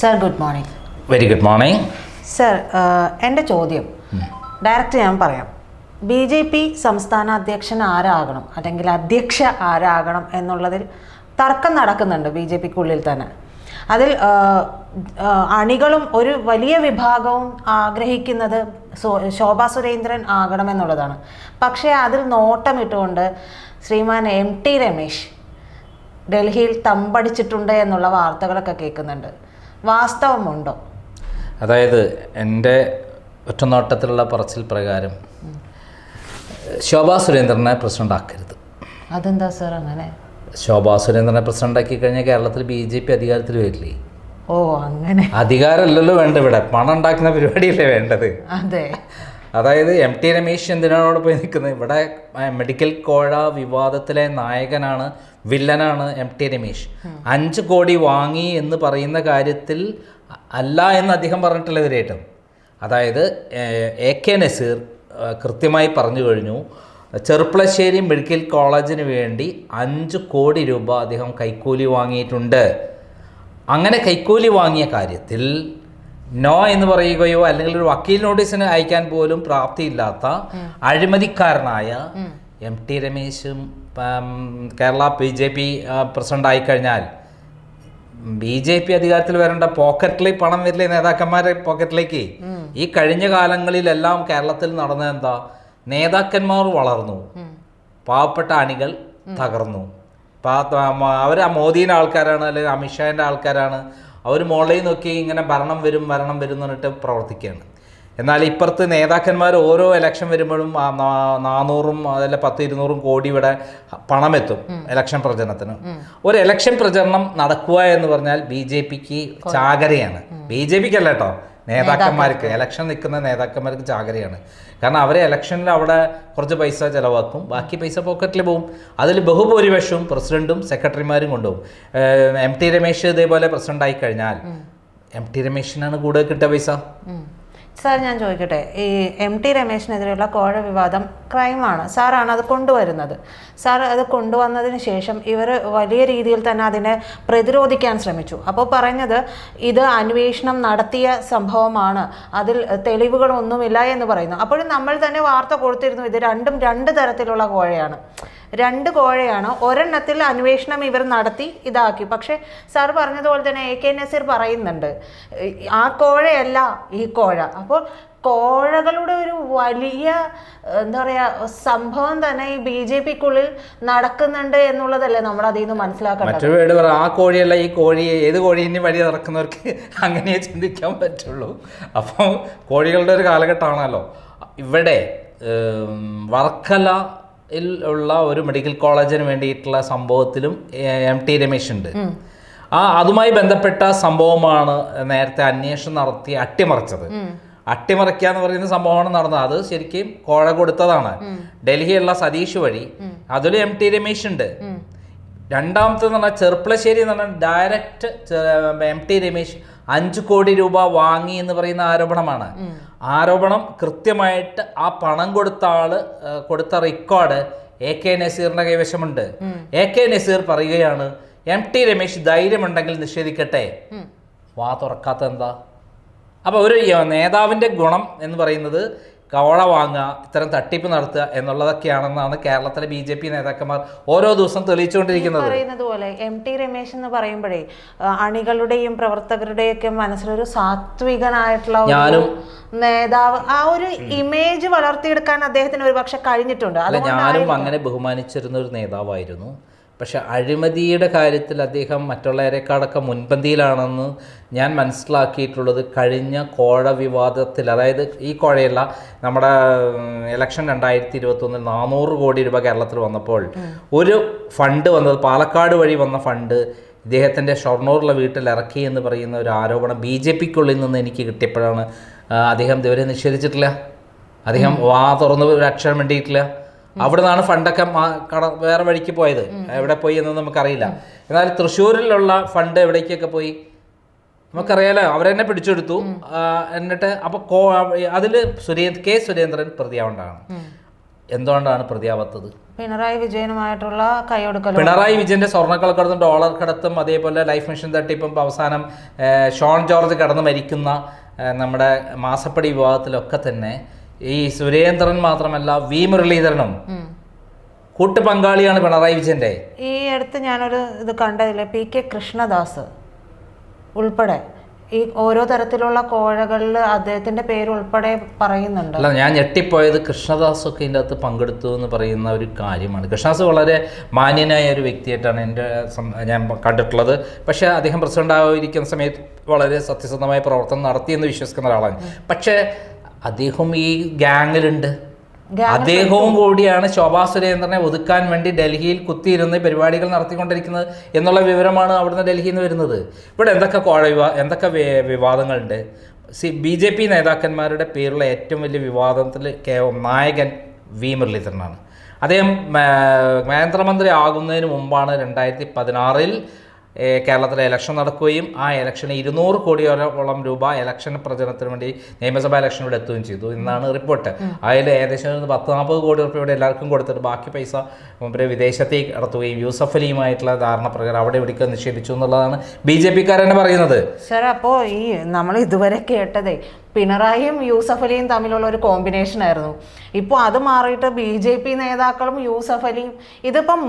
Sir good morning very good morning sir എന്റെ ചോദ്യം. Direct ഞാൻ പറയാം. ബി ജെ പി സംസ്ഥാന അധ്യക്ഷൻ ആരാകണം? അല്ലെങ്കിൽ അധ്യക്ഷ ആരാകണം എന്നുള്ളതിൽ തർക്കം നടക്കുന്നുണ്ട് ബി ജെ പിക്കുള്ളിൽ തന്നെ. അതിൽ അണികളും ഒരു വലിയ വിഭാഗവും ആഗ്രഹിക്കുന്നത് സോ- ശോഭാ സുരേന്ദ്രൻ ആകണം എന്നുള്ളതാണ്. പക്ഷേ അതിൽ നോട്ടമിട്ടുകൊണ്ട് ശ്രീമാൻ എം ടി രമേശ് ഡൽഹിയിൽ തമ്പടിച്ചിട്ടുണ്ട് എന്നുള്ള വാർത്തകളൊക്കെ കേൾക്കുന്നുണ്ട്. വാസ്തവമുണ്ടോ? അതായത് എന്റെ ഒറ്റനോട്ടത്തിലുള്ള പറച്ചിൽ പ്രകാരം ശോഭാ സുരേന്ദ്രനെ പ്രസിഡന്റ് ആക്കരുത്. അതെന്താ സാർ അങ്ങനെ? ശോഭാ സുരേന്ദ്രനെ പ്രസിഡന്റ് ആക്കി കഴിഞ്ഞാൽ കേരളത്തിൽ ബി ജെ പി അധികാരത്തിൽ വരില്ലേ? ഓ അങ്ങനെ. അധികാരമല്ലല്ലോ വേണ്ട ഇവിടെ. പണം ഉണ്ടാക്കുന്ന പരിപാടിയല്ലേ വേണ്ടത്? അതെ. അതായത് എം ടി രമേശ് എന്തിനാണ് പോയി നിൽക്കുന്നത്? ഇവിടെ മെഡിക്കൽ കോഴ വിവാദത്തിലെ നായകനാണ് വില്ലനാണ് എം ടി രമേശ്. അഞ്ച് കോടി വാങ്ങി എന്ന് പറയുന്ന കാര്യത്തിൽ അല്ല എന്ന് അദ്ദേഹം പറഞ്ഞിട്ടില്ല ഇവരായിട്ടും അതായത് എ കെ നസീർ കൃത്യമായി പറഞ്ഞു കഴിഞ്ഞു. ചെറുപ്പളശ്ശേരി മെഡിക്കൽ കോളേജിന് വേണ്ടി അഞ്ച് കോടി രൂപ അദ്ദേഹം കൈക്കൂലി വാങ്ങിയിട്ടുണ്ട്. അങ്ങനെ കൈക്കൂലി വാങ്ങിയ കാര്യത്തിൽ നോ എന്ന് പറയുകയോ അല്ലെങ്കിൽ ഒരു വക്കീൽ നോട്ടീസിന് അയക്കാൻ പോലും പ്രാപ്തിയില്ലാത്ത അഴിമതിക്കാരനായ M T രമേശും Kerala B J P president ആയിക്കഴിഞ്ഞാൽ ബി ജെ പി അധികാരത്തിൽ വരേണ്ട പോക്കറ്റിലെ പണം വരില്ല നേതാക്കന്മാരുടെ പോക്കറ്റിലേക്ക്? ഈ കഴിഞ്ഞ കാലങ്ങളിലെല്ലാം കേരളത്തിൽ നടന്ന എന്താ? നേതാക്കന്മാർ വളർന്നു. പാവപ്പെട്ട അണികൾ തകർന്നു. അവർ ആ മോദീന്റെ ആൾക്കാരാണ് അല്ലെങ്കിൽ അമിത്ഷാന്റെ ആൾക്കാരാണ്. അവർ മുകളിൽ നോക്കി ഇങ്ങനെ ഭരണം വരും ഭരണം വരും എന്ന് പറഞ്ഞിട്ട് പ്രവർത്തിക്കുകയാണ്. എന്നാൽ ഇപ്പുറത്ത് നേതാക്കന്മാർ ഓരോ ഇലക്ഷൻ വരുമ്പോഴും നാനൂറും അതല്ല പത്ത് ഇരുന്നൂറും കോടി ഇവിടെ പണമെത്തും ഇലക്ഷൻ പ്രചരണത്തിന്. ഒരു ഇലക്ഷൻ പ്രചരണം നടക്കുക എന്ന് പറഞ്ഞാൽ ബി ജെ പിക്ക് ചാകരയാണ്. ബി ജെ പിക്ക് അല്ല കേട്ടോ. നേതാക്കന്മാർക്ക് ഇലക്ഷൻ നിൽക്കുന്ന നേതാക്കന്മാർക്ക് ചാകരയാണ്. കാരണം അവരെ ഇലക്ഷനിൽ അവിടെ കുറച്ച് പൈസ ചിലവാക്കും. ബാക്കി പൈസ പോക്കറ്റിൽ പോകും അതിൽ ബഹുഭൂരിപക്ഷവും പ്രസിഡന്റും സെക്രട്ടറിമാരും കൊണ്ടുപോകും എം ടി രമേശ് ഇതേപോലെ പ്രസിഡന്റ് ആയി കഴിഞ്ഞാൽ എം ടി രമേശിനാണ് കൂടുതൽ കിട്ടിയ പൈസ. സാർ ഞാൻ ചോദിക്കട്ടെ ഈ എം ടി രമേശിനെതിരെയുള്ള കോഴ വിവാദം ക്രൈമാണ്. സാറാണ് അത് കൊണ്ടുവരുന്നത്. സാർ അത് കൊണ്ടുവന്നതിന് ശേഷം ഇവർ വലിയ രീതിയിൽ തന്നെ അതിനെ പ്രതിരോധിക്കാൻ ശ്രമിച്ചു. അപ്പോൾ പറഞ്ഞത് ഇത് അന്വേഷണം നടത്തിയ സംഭവമാണ്. അതിൽ തെളിവുകളൊന്നുമില്ല എന്ന് പറയുന്നു. അപ്പോഴും നമ്മൾ തന്നെ വാർത്ത കൊടുത്തിരുന്നു. ഇത് രണ്ടും രണ്ട് തരത്തിലുള്ള കോഴയാണ്. രണ്ട് കോഴയാണ്. ഒരെണ്ണത്തിൽ അന്വേഷണം ഇവർ നടത്തി ഇതാക്കി. പക്ഷേ സാർ പറഞ്ഞതുപോലെ തന്നെ എ കെ നസീർ പറയുന്നുണ്ട്. ആ കോഴയല്ല ഈ കോഴ. അപ്പോൾ കോഴകളുടെ ഒരു വലിയ എന്താ പറയുക സംഭവം തന്നെ ഈ ബി ജെ പിക്കുള്ളിൽ നടക്കുന്നുണ്ട് എന്നുള്ളതല്ലേ നമ്മൾ അതിൽ നിന്ന് മനസ്സിലാക്കേണ്ടത്? ആ കോഴിയല്ല ഈ കോഴി ഏത് കോഴീന്റെ വഴി നടക്കുന്നവർക്ക് അങ്ങനെ ചിന്തിക്കാൻ പറ്റുള്ളൂ. അപ്പോൾ കോഴികളുടെ ഒരു കാലഘട്ടമാണല്ലോ. ഇവിടെ ഉം, വർക്കലയിൽ ഉള്ള ഒരു മെഡിക്കൽ കോളേജിന് വേണ്ടിയിട്ടുള്ള സംഭവത്തിലും എം ടി രമേശ് ഉണ്ട്. ആ അതുമായി ബന്ധപ്പെട്ട സംഭവമാണ് നേരത്തെ അന്വേഷണം നടത്തി അട്ടിമറിച്ചത്. അട്ടിമറിക്കുക എന്ന് പറയുന്ന സംഭവമാണ് നടന്നത്. അത് ശരിക്കും കോഴ കൊടുത്തതാണ്. ഡൽഹിയുള്ള സതീഷ് വഴി. അതിലും എം ടി രമേശ് ഉണ്ട്. രണ്ടാമത്തെന്ന് പറഞ്ഞാൽ ചെർപ്പളശ്ശേരി എന്ന് പറഞ്ഞാൽ ഡയറക്റ്റ് എം ടി രമേശ് അഞ്ച് കോടി രൂപ വാങ്ങി എന്ന് പറയുന്ന ആരോപണമാണ്. ആരോപണം കൃത്യമായിട്ട് ആ പണം കൊടുത്ത ആൾ കൊടുത്ത റെക്കോർഡ് എ കെ നസീറിന്റെ കൈവശമുണ്ട്. എ കെ നസീർ പറയുകയാണ് എം ടി രമേശ് ധൈര്യമുണ്ടെങ്കിൽ നിഷേധിക്കട്ടെ. വാ തുറക്കാത്ത എന്താ? അപ്പോൾ ഒരു നേതാവിന്റെ നേതാവിന്റെ ഗുണം എന്ന് പറയുന്നത് കവള വാങ്ങുക ഇത്തരം തട്ടിപ്പ് നടത്തുക എന്നുള്ളതൊക്കെയാണെന്നാണ് കേരളത്തിലെ ബി ജെ പി നേതാക്കന്മാർ ഓരോ ദിവസം തെളിയിച്ചുകൊണ്ടിരിക്കുന്നത്. പറയുന്നത് പോലെ എം ടി രമേശ് എന്ന് പറയുമ്പോഴേ അണികളുടെയും പ്രവർത്തകരുടെയും ഒക്കെ മനസ്സിലൊരു സാത്വികനായിട്ടുള്ള ഞാനും- നേതാവ് ആ ഒരു ഇമേജ് വളർത്തിയെടുക്കാൻ അദ്ദേഹത്തിന് ഒരു പക്ഷെ കഴിഞ്ഞിട്ടുണ്ട്. അല്ല ഞാനും അങ്ങനെ ബഹുമാനിച്ചിരുന്ന ഒരു നേതാവായിരുന്നു. പക്ഷെ അഴിമതിയുടെ കാര്യത്തിൽ അദ്ദേഹം മറ്റുള്ളവരെക്കാളൊക്കെ മുൻപന്തിയിലാണെന്ന് ഞാൻ മനസ്സിലാക്കിയിട്ടുള്ളത് കഴിഞ്ഞ കോഴ വിവാദത്തിൽ അതായത് ഈ കോഴയല്ല നമ്മുടെ ഇലക്ഷൻ രണ്ടായിരത്തി ഇരുപത്തൊന്നിൽ നാനൂറ് കോടി രൂപ കേരളത്തിൽ വന്നപ്പോൾ ഒരു ഫണ്ട് വന്നത് പാലക്കാട് വഴി വന്ന ഫണ്ട് ഇദ്ദേഹത്തിന്റെ ഷൊർണൂറിലെ വീട്ടിൽ ഇറക്കി എന്ന് പറയുന്ന ഒരു ആരോപണം ബി ജെ പിക്കുള്ളിൽ നിന്ന് എനിക്ക് കിട്ടിയപ്പോഴാണ് അദ്ദേഹം ഇതുവരെ നിഷേധിച്ചിട്ടില്ല. അദ്ദേഹം വാ തുറന്ന് ഒരു അക്ഷരം വേണ്ടിയിട്ടില്ല അവിടെ നിന്നാണ് ഫണ്ടൊക്കെ വേറെ വഴിക്ക് പോയത്. എവിടെ പോയി എന്ന് നമുക്കറിയില്ല. എന്നാൽ തൃശ്ശൂരിലുള്ള ഫണ്ട് എവിടേക്കൊക്കെ പോയി? നമുക്കറിയാലോ അവരെന്നെ പിടിച്ചെടുത്തു. എന്നിട്ട് അപ്പോൾ കോ അതിൽ സുരേ കെ സുരേന്ദ്രൻ പ്രതിയാവണ്ടാണ്. എന്തുകൊണ്ടാണ് പ്രതിയാവത്തത്? പിണറായി വിജയനുമായിട്ടുള്ള കൈയൊടുക്കൽ പിണറായി വിജയന്റെ സ്വർണക്കടത്തും ഡോളർ കടത്തും അതേപോലെ ലൈഫ് മിഷൻ തട്ടിപ്പും അവസാനം ഷോൺ ജോർജ് കടന്ന് മരിക്കുന്ന നമ്മുടെ മാസപ്പടി വിവാഹത്തിലൊക്കെ തന്നെ ഈ സുരേന്ദ്രൻ മാത്രമല്ല വി മുരളീധരനും കൂട്ടു പങ്കാളിയാണ് പിണറായി വിജയന്റെ ഈ അടുത്ത് ഞാനൊരു ഇത് കണ്ടതില്ല പി കെ കൃഷ്ണദാസ് ഉൾപ്പെടെ ഈ ഓരോ തരത്തിലുള്ള കോഴകളിൽ അദ്ദേഹത്തിന്റെ പേര് ഉൾപ്പെടെ പറയുന്നുണ്ട്. അല്ല ഞാൻ ഞെട്ടിപ്പോയത് കൃഷ്ണദാസ് ഒക്കെ ഇതിന്റെ അകത്ത് പങ്കെടുത്തു എന്ന് പറയുന്ന ഒരു കാര്യമാണ്. കൃഷ്ണദാസ് വളരെ മാന്യനായ ഒരു വ്യക്തിയായിട്ടാണ് എന്റെ ഞാൻ കണ്ടിട്ടുള്ളത്. പക്ഷേ അദ്ദേഹം പ്രസിഡന്റ് ആയിരിക്കുന്ന സമയത്ത് വളരെ സത്യസന്ധമായ പ്രവർത്തനം നടത്തിയെന്ന് വിശ്വസിക്കുന്ന ഒരാളാണ്. പക്ഷേ അദ്ദേഹം ഈ ഗ്യാങ്ങിലുണ്ട് അദ്ദേഹവും കൂടിയാണ് ശോഭാ സുരേന്ദ്രനെ ഒതുക്കാൻ വേണ്ടി ഡൽഹിയിൽ കുത്തിയിരുന്ന് പരിപാടികൾ നടത്തിക്കൊണ്ടിരിക്കുന്നത് എന്നുള്ള വിവരമാണ് അവിടുന്ന് ഡൽഹിയിൽ നിന്ന് വരുന്നത്. ഇവിടെ എന്തൊക്കെ കോഴ വിവാ എന്തൊക്കെ വിവാദങ്ങളുണ്ട്? സി ബി ജെ പി നേതാക്കന്മാരുടെ പേരുള്ള ഏറ്റവും വലിയ വിവാദത്തിൽ കെ നായകൻ വി മുരളീധരനാണ്. അദ്ദേഹം കേന്ദ്രമന്ത്രി ആകുന്നതിന് മുമ്പാണ് രണ്ടായിരത്തി പതിനാറിൽ കേരളത്തിലെ ഇലക്ഷൻ നടക്കുകയും ആ ഇലക്ഷന് ഇരുന്നൂറ് കോടിയോളം രൂപ ഇലക്ഷൻ പ്രചരണത്തിന് വേണ്ടി നിയമസഭാ ഇലക്ഷൻ എത്തുകയും ചെയ്തു എന്നാണ് റിപ്പോർട്ട് അതിൽ ഏകദേശം പത്ത് നാൽപ്പത് കോടി റുപ്യ ഇവിടെ എല്ലാവർക്കും കൊടുത്തിട്ട് ബാക്കി പൈസ ഇവരെ വിദേശത്തേക്ക് നടത്തുകയും യൂസഫ് അലിയുമായിട്ടുള്ള ധാരണ പ്രകാരം അവിടെ ഇവിടേക്ക് നിക്ഷേപിച്ചു എന്നുള്ളതാണ് ബി ജെ പിക്കാരെന്നെ പറയുന്നത്. സാർ അപ്പോൾ ഈ നമ്മൾ ഇതുവരെ കേട്ടതേ പിണറായിയും യൂസഫ് അലിയും തമ്മിലുള്ള ഒരു കോമ്പിനേഷൻ ആയിരുന്നു. ഇപ്പോൾ അത് മാറിയിട്ട് ബി ജെ പി നേതാക്കളും യൂസഫ് അലിയും ഇതിപ്പം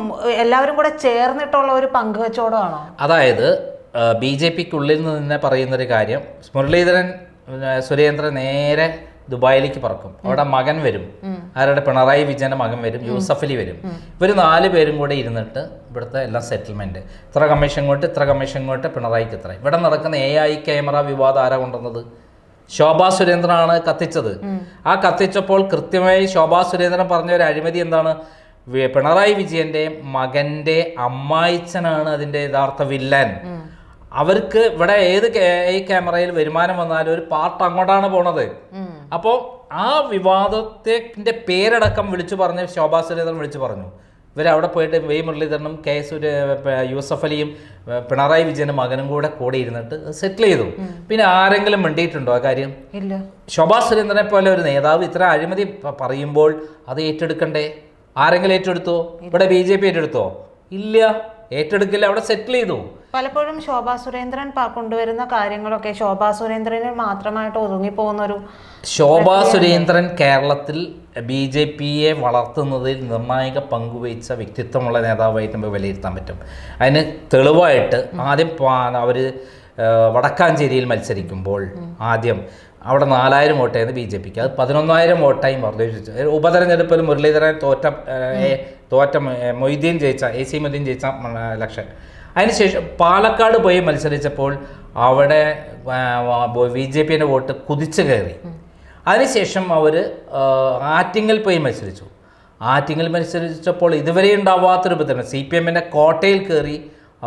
എല്ലാവരും കൂടെ ചേർന്നിട്ടുള്ള ഒരു പങ്കുവച്ചോടമാണോ അതായത് ബി ജെ പിക്കുള്ളിൽ നിന്ന് തന്നെ പറയുന്നൊരു കാര്യം മുരളീധരൻ സുരേന്ദ്രൻ നേരെ ദുബായിലേക്ക് പറക്കും. അവിടെ മകൻ വരും. ആരുടെ? പിണറായി വിജയന്റെ മകൻ വരും യൂസഫ് അലി വരും. ഇവർ നാല് പേരും കൂടെ ഇരുന്നിട്ട് ഇവിടുത്തെ എല്ലാം സെറ്റിൽമെന്റ് ഇത്ര കമ്മീഷൻ ഇങ്ങോട്ട് ഇത്ര കമ്മീഷൻ ഇങ്ങോട്ട് പിണറായിക്ക് ഇത്ര ഇവിടെ നടക്കുന്ന എ ഐ ക്യാമറ വിവാദം ആരാ കൊണ്ടുവന്നത്? ശോഭാ സുരേന്ദ്രനാണ് കത്തിച്ചത്. ആ കത്തിച്ചപ്പോൾ കൃത്യമായി ശോഭാ സുരേന്ദ്രൻ പറഞ്ഞ ഒരു അഴിമതി എന്താണ്? പിണറായി വിജയന്റെ മകന്റെ അമ്മായിച്ചനാണ് അതിന്റെ യഥാർത്ഥ വില്ലൻ. അവർക്ക് ഇവിടെ ഏത് ഈ ക്യാമറയിൽ വരുമാനം വന്നാലും ഒരു പാർട്ട് അങ്ങോട്ടാണ് പോണത്. അപ്പോൾ ആ വിവാദത്തിന്റെ പേരടക്കം വിളിച്ചു പറഞ്ഞ് ശോഭാ സുരേന്ദ്രൻ വിളിച്ചു പറഞ്ഞു. ഇവരവിടെ പോയിട്ട് വൈ മുരളീധരനും കെ എസ് യൂസഫ് അലിയും പിണറായി വിജയനും മകനും കൂടെ കൂടെ ഇരുന്നിട്ട് സെറ്റിൽ ചെയ്തു. പിന്നെ ആരെങ്കിലും മിണ്ടിയിട്ടുണ്ടോ ആ കാര്യം? ഇല്ല. ശോഭാ സുരേന്ദ്രനെ പോലെ ഒരു നേതാവ് ഇത്ര അഴിമതി പറയുമ്പോൾ അത് ഏറ്റെടുക്കണ്ടേ? ആരെങ്കിലും ഏറ്റെടുത്തോ? ഇവിടെ ബി ജെ പി ഏറ്റെടുത്തോ? ഇല്ല. ഏറ്റെടുക്കില്ല. അവിടെ സെറ്റിൽ ചെയ്തു. പലപ്പോഴും ശോഭാ സുരേന്ദ്രൻ കൊണ്ടുവരുന്ന കാര്യങ്ങളൊക്കെ ശോഭാ സുരേന്ദ്രന് മാത്രമായിട്ട് ഒതുങ്ങിപ്പോകുന്ന ഒരു ശോഭാ സുരേന്ദ്രൻ കേരളത്തിൽ ബി ജെ പിയെ വളർത്തുന്നതിൽ നിർണായക പങ്കുവഹിച്ച വ്യക്തിത്വമുള്ള നേതാവായിട്ട് നമുക്ക് വിലയിരുത്താൻ പറ്റും. അതിന് തെളിവായിട്ട് ആദ്യം അവർ വടക്കാഞ്ചേരിയിൽ മത്സരിക്കുമ്പോൾ ആദ്യം അവിടെ നാലായിരം വോട്ടായിരുന്നു ബി ജെ പിക്ക്. അത് പതിനൊന്നായിരം വോട്ടായി വർദ്ധിപ്പിച്ചു ഉപതെരഞ്ഞെടുപ്പിൽ മുരളീധരൻ തോറ്റ തോറ്റ മൊയ്തീൻ ജയിച്ച എ സി മൊയ്തീൻ ജയിച്ച ഇലക്ഷൻ അതിനുശേഷം പാലക്കാട് പോയി മത്സരിച്ചപ്പോൾ അവിടെ ബി ജെ പിന്റെ വോട്ട് കുതിച്ചു കയറി. അതിനുശേഷം അവർ ആറ്റിങ്ങൽ പോയി മത്സരിച്ചു. ആറ്റിങ്ങൽ മത്സരിച്ചപ്പോൾ ഇതുവരെ ഉണ്ടാവാത്തൊരു ബന്ധം സി പി എമ്മിന്റെ കോട്ടയിൽ കയറി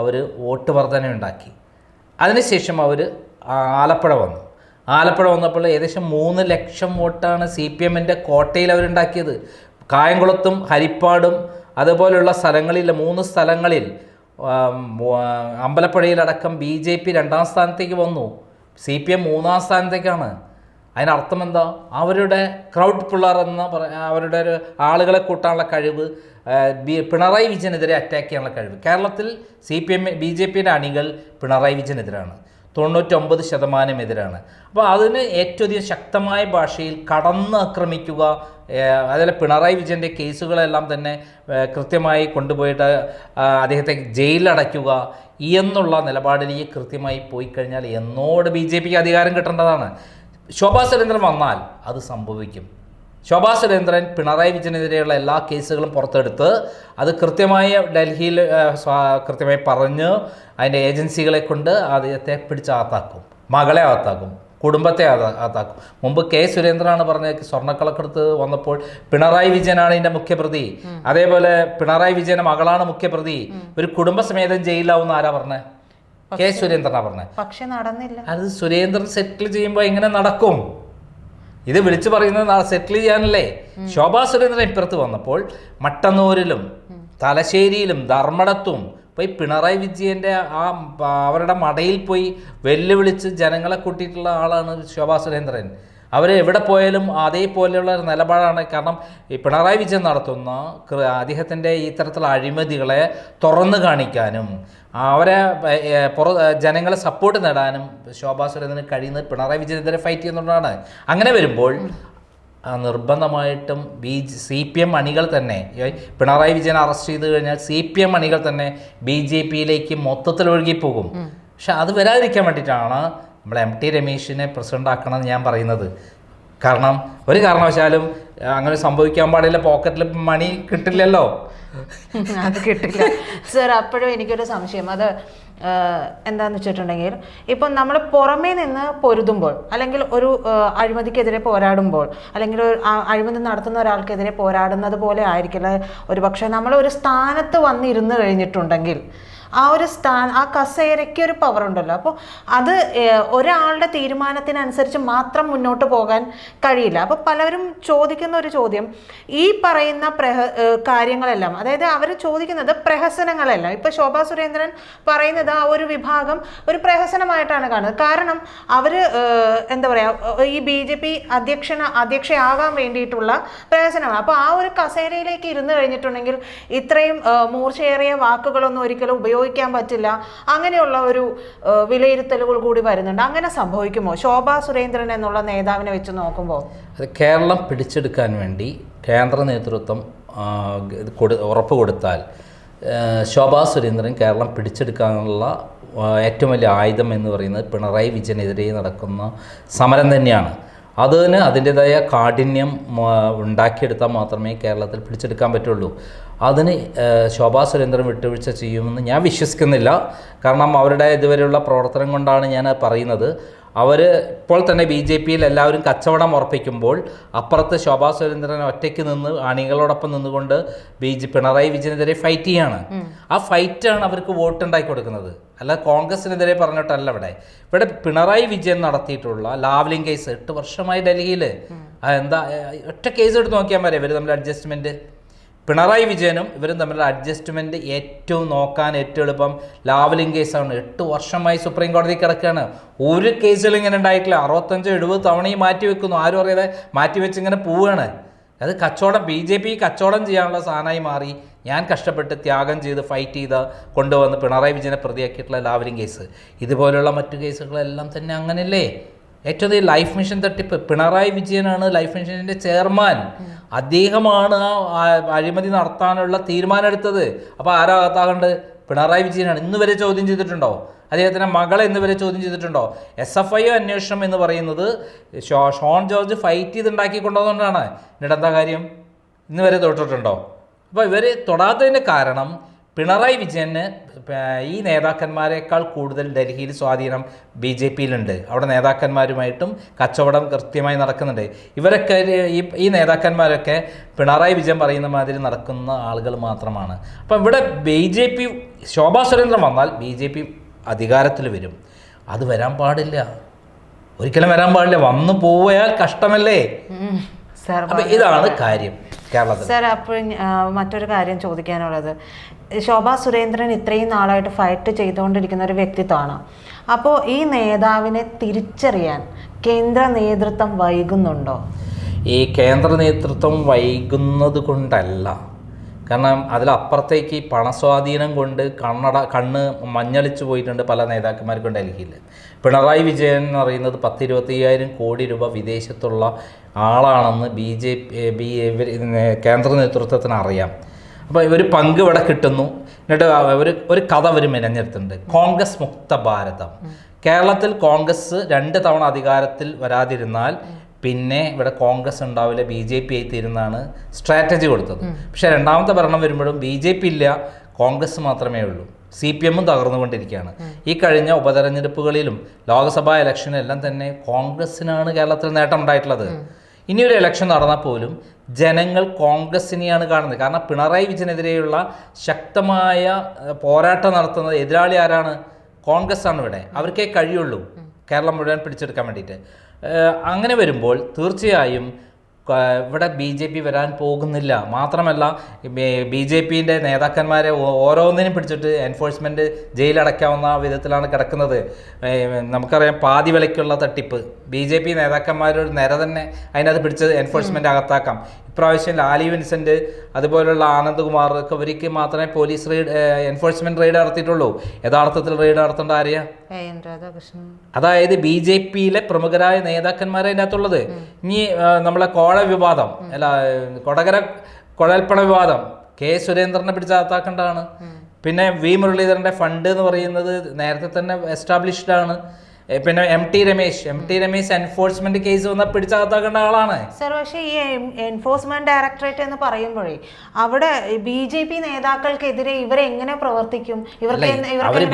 അവർ വോട്ട് വർധന ഉണ്ടാക്കി. അതിനുശേഷം അവർ ആലപ്പുഴ വന്നു. ആലപ്പുഴ വന്നപ്പോൾ ഏകദേശം മൂന്ന് ലക്ഷം വോട്ടാണ് സി പി എമ്മിന്റെ കോട്ടയിൽ അവരുണ്ടാക്കിയത് കായംകുളത്തും ഹരിപ്പാടും അതുപോലുള്ള സ്ഥലങ്ങളിൽ മൂന്ന് സ്ഥലങ്ങളിൽ അമ്പലപ്പുഴയിലടക്കം ബി ജെ പി രണ്ടാം സ്ഥാനത്തേക്ക് വന്നു. സി പി എം മൂന്നാം സ്ഥാനത്തേക്കാണ്. അതിനർത്ഥം എന്താ? അവരുടെ ക്രൗഡ് പുള്ളർ എന്ന അവരുടെ ഒരു ആളുകളെ കൂട്ടാനുള്ള കഴിവ് പിണറായി വിജയനെതിരെ അറ്റാക്ക് ചെയ്യാനുള്ള കഴിവ്. കേരളത്തിൽ C P M B J പിയുടെ അണികൾ പിണറായി വിജയനെതിരാണ്. തൊണ്ണൂറ്റൊമ്പത് ശതമാനം എതിരാണ്. അപ്പോൾ അതിന് ഏറ്റവും അധികം ശക്തമായ ഭാഷയിൽ കടന്ന് ആക്രമിക്കുക അതിലെ പിണറായി വിജയന്റെ കേസുകളെല്ലാം തന്നെ കൃത്യമായി കൊണ്ടുപോയിട്ട് അദ്ദേഹത്തെ ജയിലിലടയ്ക്കുക എന്നുള്ള നിലപാടിലേക്ക് കൃത്യമായി പോയി കഴിഞ്ഞാൽ എന്നോട് ബി ജെ പിക്ക് അധികാരം കിട്ടേണ്ടതാണ്. ശോഭാ സുരേന്ദ്രൻ വന്നാൽ അത് സംഭവിക്കും. ശോഭാ സുരേന്ദ്രൻ പിണറായി വിജയനെതിരെയുള്ള എല്ലാ കേസുകളും പുറത്തെടുത്ത് അത് കൃത്യമായി ഡൽഹിയിൽ കൃത്യമായി പറഞ്ഞ് അതിന്റെ ഏജൻസികളെ കൊണ്ട് അദ്ദേഹത്തെ പിടിച്ച് അകത്താക്കും മകളെ അകത്താക്കും കുടുംബത്തെ അക- അകത്താക്കും മുമ്പ് കെ സുരേന്ദ്രനാണ് പറഞ്ഞത് സ്വർണക്കളക്കെടുത്ത് വന്നപ്പോൾ പിണറായി വിജയനാണ് ഇതിന്റെ മുഖ്യപ്രതി. അതേപോലെ പിണറായി വിജയന്റെ മകളാണ് മുഖ്യപ്രതി. ഒരു കുടുംബസമേതം ജയിലാവും ആരാ പറഞ്ഞത് കെ സുരേന്ദ്രനാ പറഞ്ഞത് പക്ഷെ നടന്നില്ല. അത് സുരേന്ദ്രൻ സെറ്റിൽ ചെയ്യുമ്പോൾ എങ്ങനെ നടക്കും? ഇത് വിളിച്ചു പറയുന്നത് സെറ്റിൽ ചെയ്യാനല്ലേ? ശോഭാ സുരേന്ദ്രൻ ഇപ്പുറത്ത് വന്നപ്പോൾ മട്ടന്നൂരിലും തലശ്ശേരിയിലും ധർമ്മടത്തും പോയി പിണറായി വിജയന്റെ ആ അവരുടെ മടയിൽ പോയി വെല്ലുവിളിച്ച് ജനങ്ങളെ കൂട്ടിയിട്ടുള്ള ആളാണ് ശോഭാ സുരേന്ദ്രൻ. അവർ എവിടെ പോയാലും അതേപോലെയുള്ള ഒരു നിലപാടാണ്. കാരണം ഈ പിണറായി വിജയൻ നടത്തുന്ന അദ്ദേഹത്തിന്റെ ഇത്തരത്തിലുള്ള അഴിമതികളെ തുറന്നു കാണിക്കാനും അവരെ പുറ ജനങ്ങളെ സപ്പോർട്ട് നേടാനും ശോഭാ സുരേന്ദ്രന് കഴിയുന്നത് പിണറായി വിജയനെതിരെ ഫൈറ്റ് ചെയ്യുന്നതുകൊണ്ടാണ് അങ്ങനെ വരുമ്പോൾ നിർബന്ധമായിട്ടും ബി സി പി എം അണികൾ തന്നെ പിണറായി വിജയൻ അറസ്റ്റ് ചെയ്ത് കഴിഞ്ഞാൽ സി പി എം അണികൾ തന്നെ ബി ജെ പിയിലേക്ക് മൊത്തത്തിൽ ഒഴുകിപ്പോകും. പക്ഷെ അത് വരാതിരിക്കാൻ വേണ്ടിയിട്ടാണ് നമ്മൾ എം ടി രമേശിനെ പ്രസിഡന്റ് ആക്കണം എന്ന് ഞാൻ പറയുന്നത്. കാരണം ഒരു കാരണവശാലും അങ്ങനെ സംഭവിക്കാൻ പാടില്ല പോക്കറ്റിൽ മണി കിട്ടില്ലല്ലോ. അത് കിട്ടില്ല. സർ അപ്പോഴും എനിക്കൊരു സംശയം. അത് എന്താന്ന് വെച്ചിട്ടുണ്ടെങ്കിൽ ഇപ്പം നമ്മൾ പുറമേ നിന്ന് പൊരുതുമ്പോൾ അല്ലെങ്കിൽ ഒരു അഴിമതിക്കെതിരെ പോരാടുമ്പോൾ അല്ലെങ്കിൽ ഒരു അഴിമതി നടത്തുന്ന ഒരാൾക്കെതിരെ പോരാടുന്നത് പോലെ ആയിരിക്കില്ല. ഒരു പക്ഷേ നമ്മൾ ഒരു സ്ഥാനത്ത് വന്നിരുന്ന് കഴിഞ്ഞിട്ടുണ്ടെങ്കിൽ ആ ഒരു സ്ഥാന ആ കസേരയ്ക്ക് ഒരു പവർ ഉണ്ടല്ലോ. അപ്പോൾ അത് ഒരാളുടെ തീരുമാനത്തിനനുസരിച്ച് മാത്രം മുന്നോട്ട് പോകാൻ കഴിയില്ല. അപ്പോൾ പലരും ചോദിക്കുന്ന ഒരു ചോദ്യം ഈ പറയുന്ന പ്രഹ കാര്യങ്ങളെല്ലാം അതായത് അവർ ചോദിക്കുന്നത് പ്രഹസനങ്ങളെല്ലാം. ഇപ്പോൾ ശോഭാ സുരേന്ദ്രൻ പറയുന്നത് ആ ഒരു വിഭാഗം ഒരു പ്രഹസനമായിട്ടാണ് കാണുന്നത്. കാരണം അവർ എന്താ പറയുക ഈ ബി ജെ പി അധ്യക്ഷന അധ്യക്ഷയാകാൻ വേണ്ടിയിട്ടുള്ള പ്രഹസനമാണ്. അപ്പോൾ ആ ഒരു കസേരയിലേക്ക് ഇരുന്ന് കഴിഞ്ഞിട്ടുണ്ടെങ്കിൽ ഇത്രയും മൂർച്ചയേറിയ വാക്കുകളൊന്നും ഒരിക്കലും ഉപയോഗിക്കാൻ പറ്റില്ല. അങ്ങനെയുള്ള ഒരു വിലയിരുത്തലുകൾ കൂടി വരുന്നുണ്ട്. അങ്ങനെ സംഭവിക്കുമോ? ശോഭാ സുരേന്ദ്രൻ എന്നുള്ള നേതാവിനെ വെച്ച് നോക്കുമ്പോൾ അത് കേരളം പിടിച്ചെടുക്കാൻ വേണ്ടി കേന്ദ്ര നേതൃത്വം ഉറപ്പ് കൊടുത്താൽ ശോഭാ സുരേന്ദ്രൻ കേരളം പിടിച്ചെടുക്കാനുള്ള ഏറ്റവും വലിയ ആയുധം എന്ന് പറയുന്നത് പിണറായി വിജയനെതിരെ നടക്കുന്ന സമരം തന്നെയാണ്. അതിന് അതിന്റെതായ കാഠിന്യം ഉണ്ടാക്കിയെടുത്താൽ മാത്രമേ കേരളത്തിൽ പിടിച്ചെടുക്കാൻ പറ്റുള്ളൂ. അതിന് ശോഭാ സുരേന്ദ്രൻ വിട്ടുവീഴ്ച ചെയ്യുമെന്ന് ഞാൻ വിശ്വസിക്കുന്നില്ല. കാരണം അവരുടെ ഇതുവരെയുള്ള പ്രവർത്തനം കൊണ്ടാണ് ഞാൻ പറയുന്നത്. അവർ ഇപ്പോൾ തന്നെ ബി ജെ പിയിൽ എല്ലാവരും കച്ചവടം ഉറപ്പിക്കുമ്പോൾ അപ്പുറത്ത് ശോഭാ സുരേന്ദ്രൻ ഒറ്റയ്ക്ക് നിന്ന് അണികളോടൊപ്പം നിന്നുകൊണ്ട് ബി ജെ പിണറായി വിജയനെതിരെ ഫൈറ്റ് ചെയ്യാണ്. ആ ഫൈറ്റാണ് അവർക്ക് വോട്ട് ഉണ്ടാക്കി കൊടുക്കുന്നത്. അല്ല കോൺഗ്രസിനെതിരെ പറഞ്ഞിട്ടല്ല ഇവിടെ. ഇവിടെ പിണറായി വിജയൻ നടത്തിയിട്ടുള്ള ലാവ്ലിംഗ് കേസ് എട്ട് വർഷമായി ഡൽഹിയിൽ എന്താ ഒറ്റ കേസ് എടുത്ത് നോക്കിയാൽ മതി ഇവർ തമ്മിൽ അഡ്ജസ്റ്റ്മെന്റ് പിണറായി വിജയനും ഇവരും തമ്മിലുള്ള അഡ്ജസ്റ്റ്മെന്റ് ഏറ്റവും നോക്കാൻ ഏറ്റവും എളുപ്പം ലാവലിംഗ് കേസാണ്. എട്ട് വർഷമായി സുപ്രീം കോടതി കിടക്കുകയാണ്. ഒരു കേസിലും ഇങ്ങനെ ഉണ്ടായിട്ടില്ല. അറുപത്തഞ്ചോ എഴുപത് തവണയും മാറ്റി വെക്കുന്നു. ആരും അറിയാതെ മാറ്റി വെച്ച് ഇങ്ങനെ പോവുകയാണ് അത് കച്ചവടം ബി ജെ പി കച്ചവടം ചെയ്യാനുള്ള സാധനമായി മാറി. ഞാൻ കഷ്ടപ്പെട്ട് ത്യാഗം ചെയ്ത് ഫൈറ്റ് ചെയ്ത് കൊണ്ടുവന്ന് പിണറായി വിജയനെ പ്രതിയാക്കിയിട്ടുള്ള ലാവലിംഗ് കേസ്. ഇതുപോലെയുള്ള മറ്റു കേസുകളെല്ലാം തന്നെ അങ്ങനെയല്ലേ? ഏറ്റവും ലൈഫ് മിഷൻ തട്ടിപ്പ്. പിണറായി വിജയനാണ് ലൈഫ് മിഷന്റെ ചെയർമാൻ അദ്ദേഹമാണ് ആ അഴിമതി നടത്താനുള്ള തീരുമാനം എടുത്തത് അപ്പോൾ ആരാ അകത്താകേണ്ടത്? പിണറായി വിജയനാണ്. ഇന്ന് വരെ ചോദ്യം ചെയ്തിട്ടുണ്ടോ? അദ്ദേഹത്തിന്റെ മകളെ ഇന്ന് വരെ ചോദ്യം ചെയ്തിട്ടുണ്ടോ? എസ് എഫ് ഐ അന്വേഷണം എന്ന് പറയുന്നത് ഷോൺ ജോർജ് ഫൈറ്റ് ചെയ്ത് ഉണ്ടാക്കി കൊണ്ടുവന്നുകൊണ്ടാണ് എന്നിട്ട് കാര്യം? ഇന്ന് വരെ തൊട്ടിട്ടുണ്ടോ? അപ്പോൾ ഇവർ തൊടാത്തതിന്റെ കാരണം പിണറായി വിജയന് ഈ നേതാക്കന്മാരെക്കാൾ കൂടുതൽ ഡൽഹിയിൽ സ്വാധീനം ബി ജെ പിയിലുണ്ട്. അവിടെ നേതാക്കന്മാരുമായിട്ടും കച്ചവടം കൃത്യമായി നടക്കുന്നുണ്ട്. ഇവരൊക്കെ ഈ ഈ നേതാക്കന്മാരൊക്കെ പിണറായി വിജയൻ പറയുന്ന മാതിരി നടക്കുന്ന ആളുകൾ മാത്രമാണ്. അപ്പം ഇവിടെ B J P Shobha Surendran വന്നാൽ ബി ജെ പി അധികാരത്തിൽ വരും. അത് വരാൻ പാടില്ല. ഒരിക്കലും വരാൻ പാടില്ല. വന്നു പോയാൽ കഷ്ടമല്ലേ? ഇതാണ് കാര്യം കേരളത്തിൽ. സാർ അപ്പോൾ മറ്റൊരു കാര്യം ചോദിക്കാനുള്ളത്. ശോഭാ സുരേന്ദ്രൻ ഇത്രയും നാളായിട്ട് ഫൈറ്റ് ചെയ്തുകൊണ്ടിരിക്കുന്ന ഒരു വ്യക്തിത്വമാണ്. അപ്പോൾ ഈ നേതാവിനെ തിരിച്ചറിയാൻ കേന്ദ്ര നേതൃത്വം വൈകുന്നുണ്ടോ? ഈ കേന്ദ്ര നേതൃത്വം വൈകുന്നത് കൊണ്ടല്ല. കാരണം അതിലപ്പുറത്തേക്ക് പണസ്വാധീനം കൊണ്ട് കണ്ണട കണ്ണ് മഞ്ഞളിച്ചു പോയിട്ടുണ്ട് പല നേതാക്കന്മാർക്കും ഡൽഹിയിൽ പിണറായി വിജയൻ എന്ന് പറയുന്നത് പത്തിരുപത്തയ്യായിരം കോടി രൂപ വിദേശത്തുള്ള ആളാണെന്ന് ബി ജെ പി കേന്ദ്ര നേതൃത്വത്തിന് അറിയാം. അപ്പോൾ ഇവർ പങ്ക് ഇവിടെ കിട്ടുന്നു. എന്നിട്ട് ഒരു ഒരു കഥ അവർ മെനഞ്ഞെടുത്തിട്ടുണ്ട്. കോൺഗ്രസ് മുക്ത ഭാരതം. കേരളത്തിൽ കോൺഗ്രസ് രണ്ട് തവണ അധികാരത്തിൽ വരാതിരുന്നാൽ പിന്നെ ഇവിടെ കോൺഗ്രസ് ഉണ്ടാവില്ല ബി ജെ പി ആയി തീരുന്നതാണ് സ്ട്രാറ്റജി കൊടുത്തത് പക്ഷേ രണ്ടാമത്തെ ഭരണം വരുമ്പോഴും ബി ജെ പി ഇല്ല കോൺഗ്രസ് മാത്രമേ ഉള്ളൂ. സി പി എമ്മും തകർന്നുകൊണ്ടിരിക്കുകയാണ്. ഈ കഴിഞ്ഞ ഉപതെരഞ്ഞെടുപ്പുകളിലും ലോക്സഭാ ഇലക്ഷനും എല്ലാം തന്നെ കോൺഗ്രസ്സിനാണ് കേരളത്തിൽ നേട്ടം ഉണ്ടായിട്ടുള്ളത്. ഇനി ഒരു ഇലക്ഷൻ നടന്നാൽ പോലും ജനങ്ങൾ കോൺഗ്രസിനെയാണ് കാണുന്നത്. കാരണം പിണറായി വിജയനെതിരെയുള്ള ശക്തമായ പോരാട്ടം നടത്തുന്നത് എതിരാളി ആരാണ്? കോൺഗ്രസ് ആണ് ഇവിടെ. അവർക്കേ കഴിയുള്ളൂ കേരളം മുഴുവൻ പിടിച്ചെടുക്കാൻ വേണ്ടിയിട്ട്. അങ്ങനെ വരുമ്പോൾ തീർച്ചയായും ഇവിടെ ബി ജെ പി വരാൻ പോകുന്നില്ല. മാത്രമല്ല ബി ജെ പിന്റെ നേതാക്കന്മാരെ ഓരോന്നിനും പിടിച്ചിട്ട് എൻഫോഴ്സ്മെന്റ് ജയിലടയ്ക്കാവുന്ന വിധത്തിലാണ് കിടക്കുന്നത്. നമുക്കറിയാം പാതി വിലയ്ക്കുള്ള തട്ടിപ്പ്. ബി ജെ പി നേതാക്കന്മാരൊരു നിര തന്നെ അതിനകത്ത് പിടിച്ച് എൻഫോഴ്സ്മെന്റ് അകത്താക്കാം. ഇപ്രാവശ്യം ലാലി വിൻസെന്റ് അതുപോലുള്ള ആനന്ദ്കുമാർ ഒക്കെ ഇവർക്ക് മാത്രമേ പോലീസ് റെയ്ഡ് എൻഫോഴ്സ്മെന്റ് റെയ്ഡ് നടത്തിയിട്ടുള്ളൂ. യഥാർത്ഥത്തിൽ റെയ്ഡ് നടത്തേണ്ട ആരെയാ? അതായത് ബി ജെ പിയിലെ പ്രമുഖരായ നേതാക്കന്മാരെ അതിനകത്തുള്ളത് ഇനി നമ്മളെ കോഴ വിവാദം അല്ല കൊടകര കുഴൽപ്പണ വിവാദം കെ. സുരേന്ദ്രനെ പിടിച്ചാത്താക്കേണ്ടതാണ് പിന്നെ വി. മുരളീധരന്റെ ഫണ്ട് എന്ന് പറയുന്നത് നേരത്തെ തന്നെ എസ്റ്റാബ്ലിഷ്ഡ് ആണ്. പിന്നെ M T Ramesh. M T Ramesh enforcement case വന്നാൽ പിടിച്ചകത്താക്കേണ്ട ആളാണ്. സർ പക്ഷേ ഈ എൻഫോഴ്സ്മെന്റ് ഡയറക്ടറേറ്റ് എന്ന് പറയുമ്പോഴേ അവിടെ ബി ജെ പി നേതാക്കൾക്കെതിരെ ഇവരെങ്ങനെ പ്രവർത്തിക്കും? ഇവർക്ക്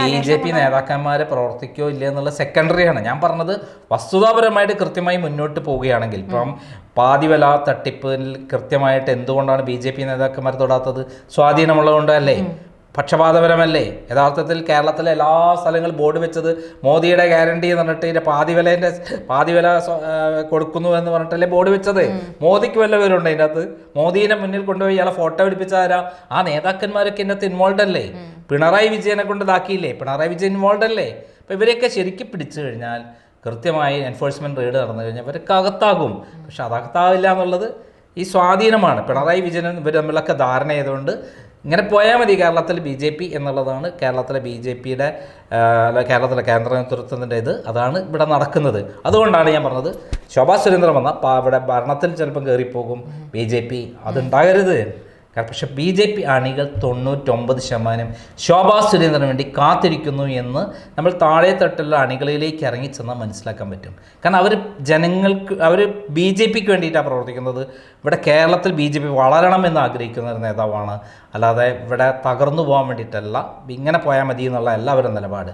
ബി ജെ പി നേതാക്കന്മാരെ പ്രവർത്തിക്കോ ഇല്ല എന്നുള്ള സെക്കൻഡറി ആണ്. ഞാൻ പറഞ്ഞത് വസ്തുതാപരമായിട്ട് കൃത്യമായി മുന്നോട്ട് പോവുകയാണെങ്കിൽ ഇപ്പം പാതിവല തട്ടിപ്പിൽ കൃത്യമായിട്ട് എന്തുകൊണ്ടാണ് ബി ജെ പി നേതാക്കന്മാർ തൊടാത്തത്? സ്വാധീനമുള്ളതുകൊണ്ടല്ലേ പക്ഷപാതപരമല്ലേ? യഥാർത്ഥത്തിൽ കേരളത്തിലെ എല്ലാ സ്ഥലങ്ങളും ബോർഡ് വെച്ചത് മോദിയുടെ ഗ്യാരണ്ടി എന്ന് പറഞ്ഞിട്ട് ഇതിന്റെ പാതിവിലേന്റെ പാതിവില കൊടുക്കുന്നു എന്ന് പറഞ്ഞിട്ടല്ലേ ബോർഡ് വെച്ചത്. മോദിക്ക് വല്ല പേരുണ്ട് അതിന്റെ അകത്ത്? മോദീനെ മുന്നിൽ കൊണ്ടുപോയി ഇയാളെ ഫോട്ടോ പിടിപ്പിച്ച ആരാ? ആ നേതാക്കന്മാരൊക്കെ ഇതിനകത്ത് ഇൻവോൾവ് അല്ലേ? പിണറായി വിജയനെ കൊണ്ട് ഇതാക്കിയില്ലേ? പിണറായി വിജയൻ ഇൻവോൾവ് അല്ലേ? അപ്പൊ ഇവരെയൊക്കെ ശരിക്കും പിടിച്ചു കഴിഞ്ഞാൽ കൃത്യമായി എൻഫോഴ്സ്മെന്റ് റെയ്ഡ് നടന്നു കഴിഞ്ഞാൽ ഇവരൊക്കെ അകത്താകും. പക്ഷെ അതകത്താവില്ല എന്നുള്ളത് ഈ സ്വാധീനമാണ്. പിണറായി വിജയനും ഇവർ തമ്മിലൊക്കെ ധാരണ ചെയ്തുകൊണ്ട് ഇങ്ങനെ പോയാൽ മതി കേരളത്തിൽ ബി ജെ പി എന്നുള്ളതാണ് കേരളത്തിലെ ബി ജെ പിയുടെ കേരളത്തിലെ കേന്ദ്ര നേതൃത്വത്തിന്റെ ഇത്. അതാണ് ഇവിടെ നടക്കുന്നത്. അതുകൊണ്ടാണ് ഞാൻ പറഞ്ഞത് ശോഭാ സുരേന്ദ്രൻ വന്ന ഇവിടെ ഭരണത്തിൽ ചിലപ്പം കയറിപ്പോകും ബി ജെ പി. അതുണ്ടാകരുത്. കാരണം പക്ഷെ ബി ജെ പി അണികൾ തൊണ്ണൂറ്റൊമ്പത് ശതമാനം ശോഭാ സുരേന്ദ്രന് വേണ്ടി കാത്തിരിക്കുന്നു എന്ന് നമ്മൾ താഴെ തട്ടുള്ള അണികളിലേക്ക് ഇറങ്ങിച്ചെന്നാൽ മനസ്സിലാക്കാൻ പറ്റും. കാരണം അവർ ജനങ്ങൾക്ക് അവർ ബി ജെ പിക്ക് വേണ്ടിയിട്ടാണ് പ്രവർത്തിക്കുന്നത്. ഇവിടെ കേരളത്തിൽ ബി ജെ പി വളരണം എന്ന് ആഗ്രഹിക്കുന്ന ഒരു നേതാവാണ്. അല്ലാതെ ഇവിടെ തകർന്നു പോകാൻ വേണ്ടിയിട്ടല്ല ഇങ്ങനെ പോയാൽ മതി എന്നുള്ള എല്ലാവരും നിലപാട്.